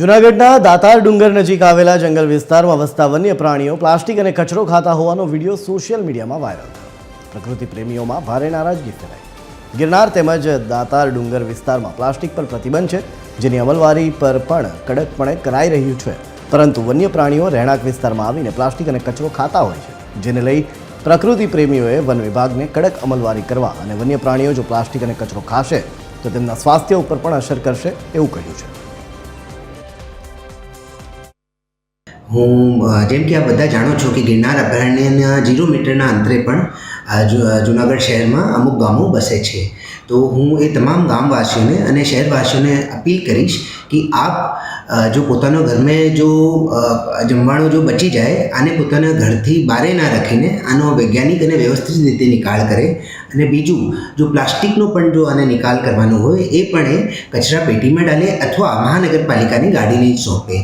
જૂનાગઢના દાતાર ડુંગર નજીક આવેલા જંગલ વિસ્તારમાં વસતા વન્ય પ્રાણીઓ પ્લાસ્ટિક અને કચરો ખાતા હોવાનો વીડિયો સોશિયલ મીડિયામાં વાયરલ પ્રકૃતિ પ્રેમીઓમાં ભારે નારાજગી ફેલાઈ. ગિરનાર તેમજ દાતાર ડુંગર વિસ્તારમાં પ્લાસ્ટિક પર પ્રતિબંધ છે, જેની અમલવારી પર પણ કડકપણે કરાઈ રહ્યું છે. પરંતુ વન્ય પ્રાણીઓ રહેણાંક વિસ્તારમાં આવીને પ્લાસ્ટિક અને કચરો ખાતા હોય છે, જેને લઈ પ્રકૃતિ પ્રેમીઓએ વન વિભાગને કડક અમલવારી કરવા અને વન્ય પ્રાણીઓ જો પ્લાસ્ટિક અને કચરો ખાશે, તો તેમના સ્વાસ્થ્ય ઉપર પણ અસર કરશે એવું કહ્યું છે. હું જેમ કે આ બધા જાણો છો કે ગિરનાર અભયારણ્યના જીરો મીટરના અંતરે પણ જૂનાગઢ શહેરમાં અમુક ગામો બસે છે. તો હું એ તમામ ગામવાસીઓને અને શહેરવાસીઓને અપીલ કરીશ કે આપ જો પોતાના ઘરમે જો જમવાનું જો બચી જાય, આને પોતાના ઘરથી બારે ના રાખીને આનો વૈજ્ઞાનિક અને વ્યવસ્થિત રીતે નિકાલ કરે અને બીજું, જો પ્લાસ્ટિકનો પણ જો આને નિકાલ કરવાનો હોય, એ પણ એ કચરા પેટીમાં ડાલે અથવા મહાનગરપાલિકાની ગાડીને સોંપે.